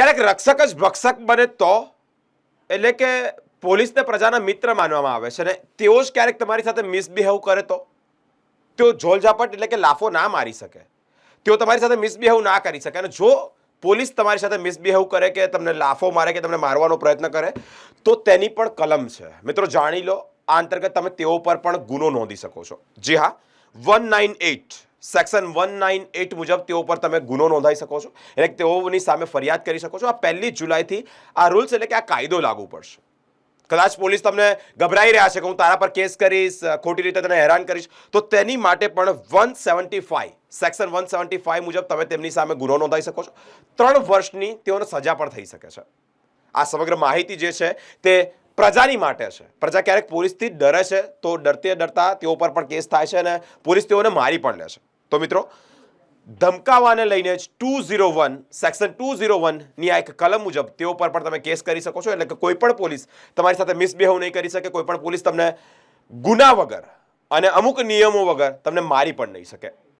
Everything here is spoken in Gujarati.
ક્યારેક રક્ષક જ ભક્ષક બને તો એટલે કે પોલીસને પ્રજાના મિત્ર માનવામાં આવે છે અને તેઓ જ ક્યારેક તમારી સાથે મિસબિહેવ કરે તો? તેઓ ઝોલઝાપટ એટલે કે લાફો ના મારી શકે. તેઓ તમારી સાથે મિસબિહેવ ના કરી શકે. અને જો પોલીસ તમારી સાથે મિસબિહેવ કરે કે તમને લાફો મારે કે તમને મારવાનો પ્રયત્ન કરે, તો તેની પણ કલમ છે. મિત્રો, જાણી લો આ અંતર્ગત તમે તેઓ પર પણ ગુનો નોંધી શકો છો. જી હા one nine eight section one nine eight મુજબ તેઓ પર તમે ગુનો નોંધાઈ શકો છો. એટલે તેઓની સામે ફરિયાદ કરી શકો છો. આ પહેલી જુલાઈથી આ રૂલ્સ એટલે કે આ કાયદો લાગુ પડશે. કદાચ પોલીસ તમને ગભરાઈ રહ્યા છે કે હું તારા પર કેસ કરીશ, ખોટી રીતે તને હેરાન કરીશ, તો તેની માટે પણ one seventy five section one seventy five મુજબ તમે તેમની સામે ગુનો નોંધાઈ શકો છો. ત્રણ વર્ષની તેઓને સજા પણ થઈ શકે છે. આ સમગ્ર માહિતી જે છે તે પ્રજાની માટે છે. પ્રજા ક્યારેક પોલીસથી ડરે છે, તો ડરતે ડરતા તેઓ પર પણ કેસ થાય છે અને પોલીસ તેઓને મારી પણ લે છે. તો મિત્રો, ધમકાવાને લઈને જ two zero one section two zero વનની આ એક કલમ મુજબ તેઓ પર પણ તમે કેસ કરી શકો છો. એટલે કે કોઈ પણ પોલીસ તમારી સાથે મિસબિહેવ નહીં કરી શકે, કોઈ પણ પોલીસ તમને ગુના વગર અને અમુક નિયમો વગર તમને મારી પણ નહીં શકે.